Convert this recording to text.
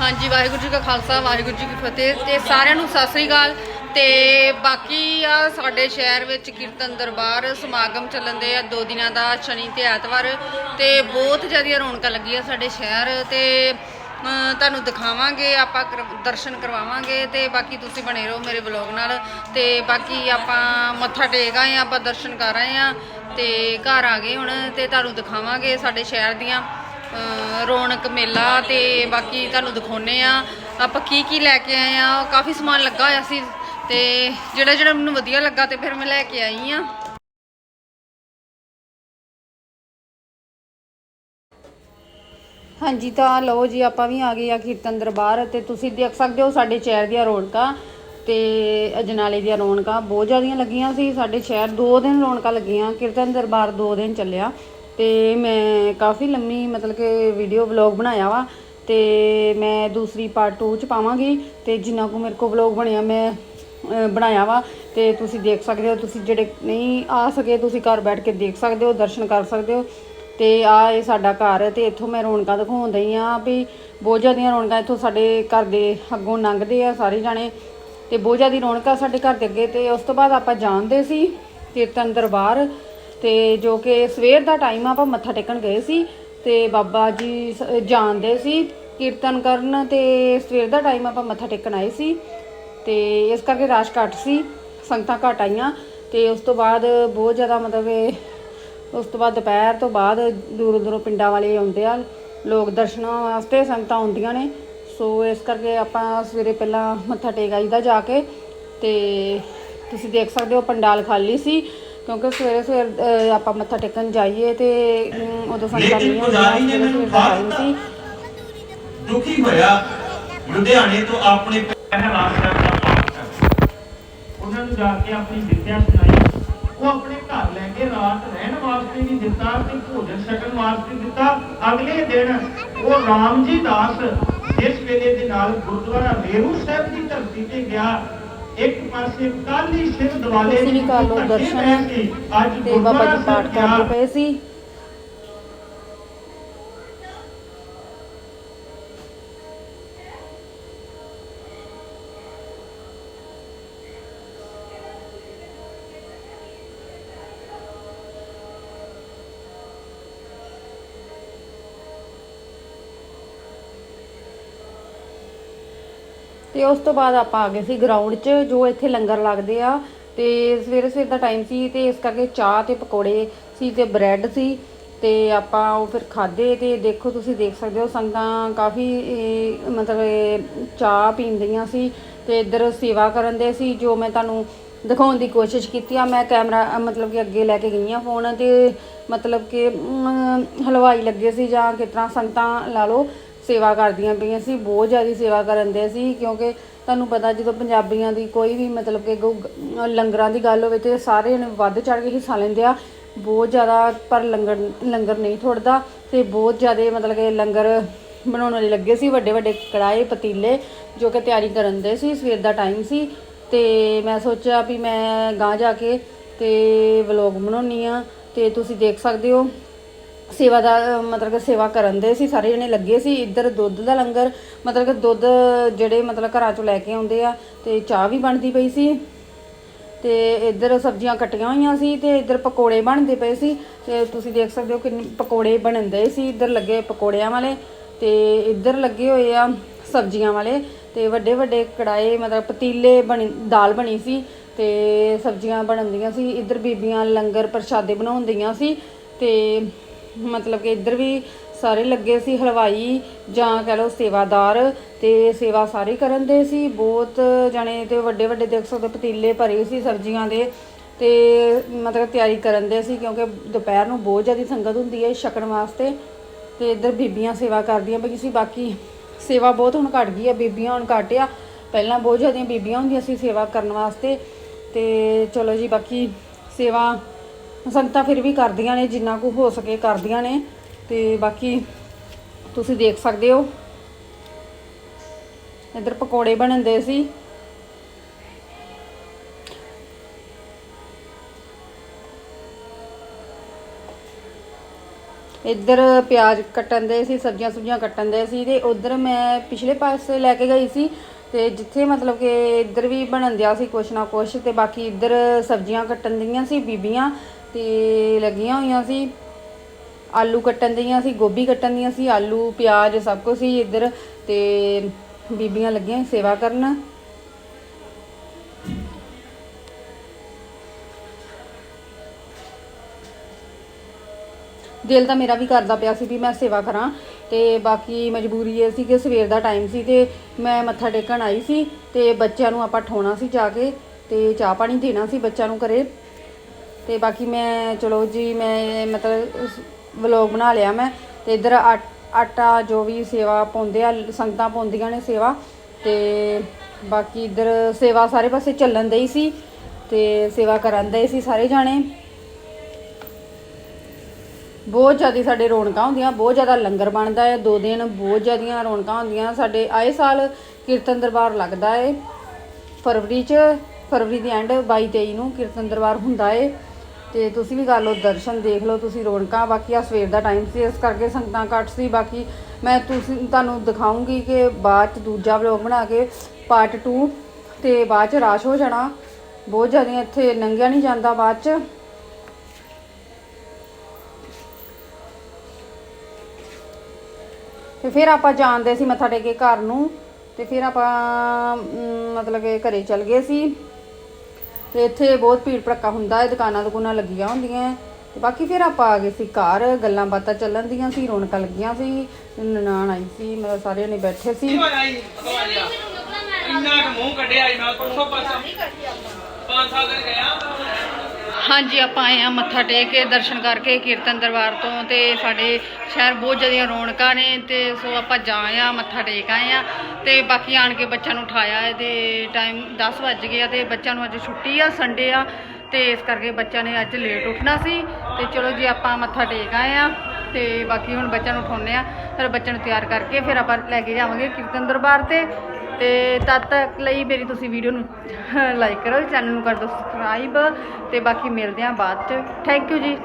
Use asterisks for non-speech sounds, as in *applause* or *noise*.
ਹਾਂਜੀ, ਵਾਹਿਗੁਰੂ ਜੀ ਕਾ ਖਾਲਸਾ, ਵਾਹਿਗੁਰੂ ਜੀ ਕੀ ਫਤਿਹ। ਤੇ ਸਾਰਿਆਂ ਨੂੰ ਸਤਿ ਸ੍ਰੀ ਅਕਾਲ। ਤੇ ਬਾਕੀ ਆ ਸਾਡੇ ਸ਼ਹਿਰ ਵਿੱਚ ਕੀਰਤਨ ਦਰਬਾਰ ਸਮਾਗਮ ਚੱਲਣ ਦੇ ਆ ਦੋ ਦਿਨਾਂ ਦਾ, ਸ਼ਨੀ ਤੇ ਐਤਵਾਰ। ਤੇ ਬਹੁਤ ਜ਼ਿਆਦਾ ਰੌਣਕਾਂ ਲੱਗੀ ਆ ਸਾਡੇ ਸ਼ਹਿਰ। ਤੇ ਤੁਹਾਨੂੰ ਦਿਖਾਵਾਂਗੇ, ਆਪਾਂ ਕਰ- ਦਰਸ਼ਨ ਕਰਵਾਵਾਂਗੇ। ਤੇ ਬਾਕੀ ਤੁਸੀਂ ਬਣੇ ਰਹੋ ਮੇਰੇ ਵਲੌਗ ਨਾਲ। ਤੇ ਬਾਕੀ ਆਪਾਂ ਮੱਥਾ ਟੇਕ ਆਏ ਆ, ਆਪਾਂ ਦਰਸ਼ਨ ਕਰ ਆਏ ਆ। ਤੇ ਘਰ ਆ ਗਏ ਹੁਣ, ਤੇ ਤੁਹਾਨੂੰ ਦਿਖਾਵਾਂਗੇ ਸਾਡੇ ਸ਼ਹਿਰ ਦੀਆਂ। ਰੌਣਕ ਮੇਲਾ ਤੇ ਬਾਕੀ ਤੁਹਾਨੂੰ ਦਿਖਾਉਨੇ ਆ ਆਪਾਂ ਕੀ ਕੀ ਲੈ ਕੇ ਆਏ ਆ ਕਾਫੀ ਸਮਾਨ ਲੱਗਾ ਹੋਇਆ ਸੀ ਤੇ ਜਿਹੜਾ ਜਿਹੜਾ ਮੈਨੂੰ ਵਧੀਆ ਲੱਗਾ ਤੇ ਫਿਰ ਮੈਂ ਲੈ ਕੇ ਆਈ ਆ ਹਾਂਜੀ, ਤਾਂ ਲਓ ਜੀ, ਆਪਾਂ ਵੀ ਆ ਗਏ ਆ ਕੀਰਤਨ ਦਰਬਾਰ ਤੇ। ਤੁਸੀਂ ਦੇਖ ਸਕਦੇ ਹੋ ਸਾਡੇ ਸ਼ਹਿਰ ਦੀਆਂ ਰੌਣਕਾਂ ਤੇ ਅਜਨਾਲੇ ਦੀਆਂ ਰੌਣਕਾਂ ਬਹੁਤ ਜ਼ਿਆਦੀਆਂ ਲੱਗੀਆਂ ਸੀ। ਸਾਡੇ ਸ਼ਹਿਰ ਦੋ ਦਿਨ ਰੌਣਕਾਂ ਲੱਗੀਆਂ, ਕੀਰਤਨ ਦਰਬਾਰ ਦੋ ਦਿਨ ਚੱਲਿਆ। ਤੇ ਮੈਂ ਕਾਫੀ ਲੰਮੀ ਮਤਲਬ ਕਿ ਵੀਡੀਓ ਵਲੌਗ ਬਣਾਇਆ ਵਾ ਤੇ ਮੈਂ ਦੂਸਰੀ ਪਾਰਟ 2 ਚ ਪਾਵਾਂਗੀ ਤੇ ਜਿੰਨਾ ਕੁ ਮੇਰੇ ਕੋ ਵਲੌਗ ਬਣਿਆ ਮੈਂ ਬਣਾਇਆ ਵਾ ਤੇ ਤੁਸੀਂ ਦੇਖ ਸਕਦੇ ਹੋ, ਤੁਸੀਂ ਜਿਹੜੇ ਨਹੀਂ ਆ ਸਕੇ ਤੁਸੀਂ ਘਰ ਬੈਠ ਕੇ ਦੇਖ ਸਕਦੇ ਹੋ, ਦਰਸ਼ਨ ਕਰ ਸਕਦੇ ਹੋ ਤੇ ਆ ਇਹ ਸਾਡਾ ਘਰ ਹੈ ਤੇ ਇੱਥੋਂ ਮੈਂ ਰੌਣਕਾਂ ਦਿਖਾਉਣ ਦਈ ਆ ਵੀ ਬਹੁਤ ਜ਼ਿਆਦੀਆਂ ਰੌਣਕਾਂ ਇੱਥੋਂ ਸਾਡੇ ਘਰ ਦੇ ਅੱਗੋਂ ਲੰਘਦੇ ਆ ਸਾਰੇ ਜਾਣੇ ਤੇ ਬਹੁਤ ਜ਼ਿਆਦੀ ਰੌਣਕਾਂ ਸਾਡੇ ਘਰ ਦੇ ਅੱਗੇ ਤੇ ਉਸ ਤੋਂ ਬਾਅਦ ਆਪਾਂ ਜਾਣਦੇ ਸੀ ਕੀਰਤਨ ਦਰਬਾਰ ਤੇ ਜੋ ਕਿ ਸਵੇਰ ਦਾ ਟਾਈਮ ਆਪਾਂ ਮੱਥਾ ਟੇਕਣ ਗਏ ਸੀ ਤੇ ਬਾਬਾ ਜੀ ਸ- ਜਾਣਦੇ ਸੀ ਕੀਰਤਨ ਕਰਨ ਤੇ ਸਵੇਰ ਦਾ ਟਾਈਮ ਆਪਾਂ ਮੱਥਾ ਟੇਕਣ ਆਏ ਸੀ ਤੇ ਇਸ ਕਰਕੇ ਰਸ਼ ਘੱਟ ਸੀ, ਸੰਗਤਾਂ ਘੱਟ ਆਈਆਂ ਤੇ ਉਸ ਤੋਂ ਬਾਅਦ ਬਹੁਤ ਜ਼ਿਆਦਾ ਮਤਲਬ ਕਿ ਉਸ ਤੋਂ ਬਾਅਦ ਦੁਪਹਿਰ ਤੋਂ ਬਾਅਦ ਦੂਰੋਂ ਦੂਰੋਂ ਪਿੰਡਾਂ ਵਾਲੇ ਆਉਂਦੇ ਆ, ਲੋਕ ਦਰਸ਼ਨਾਂ ਵਾਸਤੇ ਸੰਗਤਾਂ ਆਉਂਦੀਆਂ ਨੇ, ਸੋ ਇਸ ਕਰਕੇ ਆਪਾਂ ਸਵੇਰੇ ਪਹਿਲਾਂ ਮੱਥਾ ਟੇਕ ਆਈਦਾ ਜਾ ਕੇ ਤੇ ਤੁਸੀਂ ਦੇਖ ਸਕਦੇ ਹੋ ਪੰਡਾਲ ਖਾਲੀ ਸੀ ਕਿਉਂਕਿ ਸਵੇਰੇ ਸਵੇਰ ਆਪਾਂ ਮੱਥਾ ਟੇਕਣ ਜਾਈਏ ਤੇ ਅਮ, ਉਦੋਂ ਸੰਗਤਾਂ ਨਹੀਂ ਟਾਈਮ ਸੀ। ਦੁਖੀ ਹੋਇਆ। ਲੁਧਿਆਣੇ ਤੋਂ ਆਪਣੇ ਪਹਿਰਾਵਾ ਦਾ ਪਾਠ ਕਰ ਉਹਨਾਂ ਨੂੰ ਜਾ ਕੇ ਆਪਣੀ ਵਿਦਿਆ ਸੁਣਾਈ। ਉਹ ਆਪਣੇ ਘਰ ਲੈ ਕੇ ਰਾਤ ਰਹਿਣ ਵਾਸਤੇ ਵੀ ਦਿੱਤਾ ਤੇ ਭੋਜਨ ਛਕਣ ਵਾਸਤੇ ਦਿੱਤਾ। ਅਗਲੇ ਦਿਨ ਉਹ ਰਾਮ ਜੀ ਦਾਸ ਜਿਸ ਵੇਲੇ ਦੇ ਨਾਲ ਗੁਰਦੁਆਰਾ ਰੇਰੂ ਸਾਹਿਬ ਦੀ ਧਰਤੀ ਤੇ ਗਿਆ। ਇੱਕ ਪਾਸੇ ਕਾਲੀ ਸਿਰ ਦਿਵਾਲੇ ਤੁਸੀਂ ਵੀ ਕਰ ਲਓ ਦਰਸ਼ਨ ਤੇ ਬਾਬਾ ਜੀ ਪਾਠ। ਕਰਦੇ ਪਏ ਸੀ ਤੇ ਉਸ ਤੋਂ ਬਾਅਦ ਆਪਾਂ ਆ ਗਏ ਸੀ ਗਰਾਊਂਡ 'ਚ, ਜੋ ਇੱਥੇ ਲੰਗਰ ਲੱਗਦੇ ਆ। ਤੇ ਸਵੇਰੇ ਸਵੇਰ ਦਾ ਟਾਈਮ ਸੀ ਤੇ ਇਸ ਕਰਕੇ ਚਾਹ ਤੇ ਪਕੌੜੇ ਸੀ ਤੇ ਬ੍ਰੈਡ ਸੀ ਤੇ ਆਪਾਂ ਉਹ ਫਿਰ ਖਾਦੇ ਤੇ ਦੇਖੋ ਤੁਸੀਂ ਦੇਖ ਸਕਦੇ ਹੋ ਸੰਗਤਾਂ ਕਾਫੀ ਮਤਲਬ ਚਾਹ ਪੀਂਦੀਆਂ ਸੀ ਤੇ ਇੱਧਰ ਸੇਵਾ ਕਰਨ ਦੇ ਸੀ, ਜੋ ਮੈਂ ਤੁਹਾਨੂੰ ਦਿਖਾਉਣ ਦੀ ਕੋਸ਼ਿਸ਼ ਕੀਤੀ ਆ। ਮੈਂ ਕੈਮਰਾ, ਮਤਲਬ ਕਿ ਅੱਗੇ ਲੈ ਕੇ ਗਈ ਆ ਫੋਨ ਤੇ, ਮਤਲਬ ਕਿ ਹਲਵਾਈ ਲੱਗੇ ਸੀ ਜਾਂ ਕਿਸ ਤਰ੍ਹਾਂ ਸੰਗਤਾਂ ਲਾ ਲਓ। ਸੇਵਾ ਕਰਦੀਆਂ ਪਈਆਂ ਸੀ, ਬਹੁਤ ਜ਼ਿਆਦਾ ਸੇਵਾ ਕਰਨ ਦੇ ਸੀ, ਕਿਉਂਕਿ ਤੁਹਾਨੂੰ ਪਤਾ ਜਦੋਂ ਪੰਜਾਬੀਆਂ ਦੀ ਕੋਈ ਵੀ ਮਤਲਬ ਕਿ ਗੋ- ਲੰਗਰਾਂ ਦੀ ਗੱਲ ਹੋਵੇ ਤੇ ਸਾਰੇ ਜਣੇ ਵੱਧ ਚੜ ਕੇ ਹਿੱਸਾ ਲੈਂਦੇ ਆ, ਬਹੁਤ ਜ਼ਿਆਦਾ ਪਰ ਲੰਗਰ ਲੰਗਰ ਨਹੀਂ ਥੋੜਦਾ ਤੇ ਬਹੁਤ ਜ਼ਿਆਦਾ ਮਤਲਬ ਕਿ ਲੰਗਰ ਬਣਾਉਣ ਵਾਲੇ ਲੱਗੇ ਸੀ, ਵੱਡੇ ਵੱਡੇ ਕੜਾਏ ਪਤੀਲੇ ਜੋ ਕਿ ਤਿਆਰੀ ਕਰਨ ਦੇ ਸੀ, ਸਵੇਰ ਦਾ ਟਾਈਮ ਸੀ ਤੇ ਮੈਂ ਸੋਚਿਆ ਵੀ ਮੈਂ ਗਾਂ ਜਾ ਕੇ ਤੇ ਵਲੌਗ ਬਣਾਉਣੀ ਆ ਤੇ ਤੁਸੀਂ ਦੇਖ ਸਕਦੇ ਹੋ ਸੇਵਾ ਦਾ ਮਤਲਬ ਕਿ ਸੇਵਾ ਕਰਨ ਦੇ ਸੀ, ਸਾਰੇ ਜਣੇ ਲੱਗੇ ਸੀ। ਇੱਧਰ ਦੁੱਧ ਦਾ ਲੰਗਰ, ਮਤਲਬ ਕਿ ਦੁੱਧ ਜਿਹੜੇ ਮਤਲਬ ਘਰਾਂ ਚੋਂ ਲੈ ਕੇ ਆਉਂਦੇ ਆ, ਤੇ ਚਾਹ ਵੀ ਬਣਦੀ ਪਈ ਸੀ। ਤੇ ਇੱਧਰ ਸਬਜ਼ੀਆਂ ਕੱਟੀਆਂ ਹੋਈਆਂ ਸੀ ਤੇ ਇੱਧਰ ਪਕੌੜੇ ਬਣਦੇ ਪਏ ਸੀ। ਤੇ ਤੁਸੀਂ ਦੇਖ ਸਕਦੇ ਹੋ ਕਿੰਨੇ, ਪਕੌੜੇ ਬਣਦੇ ਸੀ। ਇੱਧਰ ਲੱਗੇ ਪਕੌੜਿਆਂ ਵਾਲੇ ਤੇ ਇੱਧਰ ਲੱਗੇ ਹੋਏ ਆ ਸਬਜ਼ੀਆਂ ਵਾਲੇ ਤੇ ਵੱਡੇ ਵੱਡੇ ਕੜਾਏ ਮਤਲਬ ਪਤੀਲੇ ਬਣੀ, ਦਾਲ ਬਣੀ ਸੀ ਤੇ ਸਬਜ਼ੀਆਂ ਬਣਦੀਆਂ ਸੀ। ਇੱਧਰ ਬੀਬੀਆਂ ਲੰਗਰ ਪ੍ਰਸ਼ਾਦੇ ਬਣਾਉਂਦੀਆਂ ਸੀ ਤੇ ਮਤਲਬ ਕਿ ਇੱਧਰ ਵੀ ਸਾਰੇ ਲੱਗੇ ਸੀ ਹਲਵਾਈ ਜਾਂ ਕਹ ਲਓ ਸੇਵਾਦਾਰ ਤੇ ਸੇਵਾ ਸਾਰੇ ਕਰਨ ਦੇ ਸੀ। ਬਹੁਤ ਜਣੇ ਤੇ ਵੱਡੇ ਵੱਡੇ ਦੇਖ ਸਕਦੇ ਪਤੀਲੇ ਭਰੇ ਸੀ ਸਬਜ਼ੀਆਂ ਦੇ ਤੇ ਮਤਲਬ ਤਿਆਰੀ ਕਰਨ ਦੇ ਸੀ ਕਿਉਂਕਿ ਦੁਪਹਿਰ ਨੂੰ ਬਹੁਤ ਜ਼ਿਆਦਾ ਸੰਗਤ ਹੁੰਦੀ ਹੈ ਛਕਣ ਵਾਸਤੇ ਤੇ ਇੱਧਰ ਬੀਬੀਆਂ ਸੇਵਾ ਕਰਦੀਆਂ ਬਈ ਸੀ, ਬਾਕੀ ਸੇਵਾ ਬਹੁਤ ਹੁਣ ਘਟ ਗਈ ਹੈ, ਬੀਬੀਆਂ ਹੁਣ ਘੱਟ ਆ। ਪਹਿਲਾਂ ਬਹੁਤ ਜ਼ਿਆਦੀਆਂ ਬੀਬੀਆਂ ਹੁੰਦੀਆਂ ਸੀ ਸੇਵਾ ਕਰਨ ਵਾਸਤੇ ਤੇ ਚਲੋ ਜੀ, ਬਾਕੀ ਸੇਵਾ ਸੰਗਤਾਂ ਫਿਰ ਵੀ ਕਰਦੀਆਂ ਨੇ, ਜਿੰਨਾ ਕੁ ਹੋ ਸਕੇ ਕਰਦੀਆਂ ਨੇ। ਤੇ ਬਾਕੀ ਤੁਸੀਂ ਦੇਖ ਸਕਦੇ ਹੋ। ਇੱਧਰ ਪਕੌੜੇ ਬਣਦੇ ਸੀ। ਇੱਧਰ ਪਿਆਜ਼ ਕੱਟਣ ਦੇ ਸੀ, ਸਬਜ਼ੀਆਂ ਸੁਬਜ਼ੀਆਂ ਕੱਟਣ ਦੇ ਸੀ ਤੇ ਉਧਰ ਮੈਂ ਪਿਛਲੇ ਪਾਸੇ ਲੈ ਕੇ ਗਈ ਸੀ ਤੇ ਜਿੱਥੇ ਮਤਲਬ ਕਿ ਇੱਧਰ ਵੀ ਬਣਨ ਦਿਆ ਸੀ ਕੁਛ ਨਾ ਕੁਛ ਤੇ ਬਾਕੀ ਇੱਧਰ ਸਬਜ਼ੀਆਂ ਕੱਟਣ ਦੀਆਂ ਸੀ ਬੀਬੀਆਂ ਤੇ ਲੱਗੀਆਂ ਹੋਈਆਂ ਸੀ। ਆਲੂ ਕੱਟਣ ਦੀਆਂ ਸੀ, ਗੋਭੀ ਕੱਟਣ ਦੀਆਂ ਸੀ, ਆਲੂ, ਪਿਆਜ਼ ਸਭ ਕੁਝ ਸੀ ਇੱਧਰ ਤੇ ਬੀਬੀਆਂ ਲੱਗੀਆਂ ਸੇਵਾ ਕਰਨ। ਦਿਲ ਤਾਂ ਮੇਰਾ ਵੀ ਕਰਦਾ ਪਿਆ ਸੀ ਵੀ ਮੈਂ ਸੇਵਾ ਕਰਾਂ ਤੇ ਬਾਕੀ ਮਜਬੂਰੀ ਇਹ ਸੀ ਕਿ ਸਵੇਰ ਦਾ ਟਾਈਮ ਸੀ ਤੇ ਮੈਂ ਮੱਥਾ ਟੇਕਣ ਆਈ ਸੀ ਤੇ ਬੱਚਿਆਂ ਨੂੰ ਆਪਾਂ ਠੋਣਾ ਸੀ ਜਾ ਕੇ ਤੇ ਚਾਹ ਪਾਣੀ ਦੇਣਾ ਸੀ ਬੱਚਿਆਂ ਨੂੰ ਘਰੇ। ਤੇ ਬਾਕੀ ਮੈਂ, ਚਲੋ ਜੀ, ਮੈਂ ਮਤਲਬ ਵਲੋਗ ਬਣਾ ਲਿਆ ਮੈਂ, ਤੇ ਇਧਰ ਆਟਾ ਜੋ ਵੀ ਸੇਵਾ ਪਾਉਂਦੇ ਆ, ਸੰਗਤਾਂ ਪਾਉਂਦੀਆਂ ਨੇ ਸੇਵਾ, ਤੇ ਬਾਕੀ ਇਧਰ ਸੇਵਾ ਸਾਰੇ ਪਾਸੇ ਚੱਲਣ ਦਈ ਸੀ, ਤੇ ਸੇਵਾ ਕਰਨ ਦੇ ਸੀ ਸਾਰੇ ਜਾਣੇ। ਬਹੁਤ ਜ਼ਿਆਦਾ ਸਾਡੇ ਰੌਣਕਾਂ ਹੁੰਦੀਆਂ, ਬਹੁਤ ਜ਼ਿਆਦਾ ਲੰਗਰ ਬਣਦਾ ਹੈ, ਦੋ ਦਿਨ ਬਹੁਤ ਜ਼ਿਆਦੀਆਂ ਰੌਣਕਾਂ ਹੁੰਦੀਆਂ, ਸਾਡੇ ਆਏ ਸਾਲ ਕੀਰਤਨ ਦਰਬਾਰ ਲੱਗਦਾ ਹੈ ਫਰਵਰੀ ਚ, ਫਰਵਰੀ ਦੀ ਐਂਡ 22 23 ਨੂੰ ਕੀਰਤਨ ਦਰਬਾਰ ਹੁੰਦਾ ਹੈ ਤੇ ਤੁਸੀਂ ਵੀ ਕਰ ਲਓ ਦਰਸ਼ਨ ਦੇਖ ਲਓ, ਤੁਸੀਂ ਰੌਣਕਾਂ, ਬਾਕੀ ਆ ਸਵੇਰ ਦਾ ਟਾਈਮ ਸੀ, ਇਸ ਕਰਕੇ ਸੰਗਤਾਂ ਘੱਟ ਸੀ, ਬਾਕੀ ਮੈਂ ਤੁਸੀਂ, ਤੁਹਾਨੂੰ ਦਿਖਾਉਂਗੀ ਕਿ ਬਾਅਦ ਚ ਦੂਜਾ ਵਲੌਗ ਬਣਾ ਕੇ ਪਾਰਟ 2 ਤੇ ਬਾਅਦ ਚ ਰਾਸ਼ ਹੋ ਜਾਣਾ। ਬਹੁਤ ਜ਼ਿਆਦਾ ਇੱਥੇ ਨੰਗਿਆ ਨਹੀਂ ਜਾਂਦਾ ਬਾਅਦ ਚ। ਤੇ ਫਿਰ ਆਪਾਂ ਜਾਣਦੇ ਸੀ ਮੱਥਾ ਟੇਕੇ ਘਰ ਨੂੰ, ਤੇ ਫਿਰ ਆਪਾਂ ਮਤਲਬ ਕਿ ਘਰੇ ਚਲ ਗਏ ਸੀ। ਤੇ ਇੱਥੇ ਬਹੁਤ ਭੀੜ ਭੜੱਕਾ ਹੁੰਦਾ ਹੈ, ਦੁਕਾਨਾਂ ਦੁਕਾਨਾਂ ਲੱਗੀਆਂ ਹੁੰਦੀਆਂ ਹੈ। ਤੇ ਬਾਕੀ ਫਿਰ ਆਪਾਂ ਆ ਗਏ ਸੀ ਘਰ, ਗੱਲਾਂ ਬਾਤਾਂ ਚੱਲਣ ਦੀਆਂ ਸੀ, ਰੌਣਕਾਂ ਲੱਗੀਆਂ ਸੀ, ਨਨਾਣ ਆਈ ਸੀ ਮਤਲਬ ਸਾਰੇ ਨੇ ਬੈਠੇ ਸੀ। ਇੰਨਾ ਕੁ ਮੂੰਹ ਕੱਢਿਆ ਮੈਂ ਪਰਸੋਂ ਪਾਸਾ। ਪੰਜ ਸਾਲ ਦਿਨ ਗਿਆ। ਹਾਂਜੀ, ਆਪਾਂ ਆਏ ਆ ਮੱਥਾ ਟੇਕ ਕੇ, ਦਰਸ਼ਨ ਕਰਕੇ ਕੀਰਤਨ ਦਰਬਾਰ ਤੋਂ ਤੇ ਸਾਡੇ ਸ਼ਹਿਰ ਬਹੁਤ ਜ਼ਿਆਦਾ ਰੌਣਕਾਂ ਨੇ ਤੇ ਸੋ ਆਪਾਂ ਜਾ ਆ ਮੱਥਾ ਟੇਕ ਆਏ ਆ ਤੇ ਬਾਕੀ ਆਣ ਕੇ ਬੱਚਿਆਂ ਨੂੰ ਉਠਾਇਆ ਹੈ ਤੇ ਟਾਈਮ 10 ਵੱਜ ਗਿਆ ਤੇ ਬੱਚਿਆਂ ਨੂੰ ਅੱਜ ਛੁੱਟੀ ਆ ਸੰਡੇ ਆ ਤੇ ਇਸ ਕਰਕੇ ਬੱਚਿਆਂ ਨੇ ਅੱਜ ਲੇਟ ਉੱਠਣਾ ਸੀ ਤੇ ਚਲੋ ਜੀ ਆਪਾਂ ਮੱਥਾ ਟੇਕ ਆਏ ਆ ਤੇ ਬਾਕੀ ਹੁਣ ਬੱਚਿਆਂ ਨੂੰ ਉਠਾਉਂਦੇ ਆ ਫਿਰ ਬੱਚਿਆਂ ਨੂੰ ਤਿਆਰ ਕਰਕੇ ਫਿਰ ਆਪਾਂ ਲੈ ਕੇ ਜਾਵਾਂਗੇ ਕੀਰਤਨ ਦਰਬਾਰ ਤੇ ਤੇ ਤਦ ਤੱਕ ਲਈ ਮੇਰੀ ਤੁਸੀਂ ਵੀਡੀਓ ਨੂੰ *laughs* ਲਾਈਕ ਕਰੋ, ਚੈਨਲ ਨੂੰ ਕਰ ਦਿਓ ਸਬਸਕ੍ਰਾਈਬ ਤੇ ਬਾਕੀ ਮਿਲਦੇ ਆ ਬਾਅਦ ਚ। ਥੈਂਕ ਯੂ ਜੀ।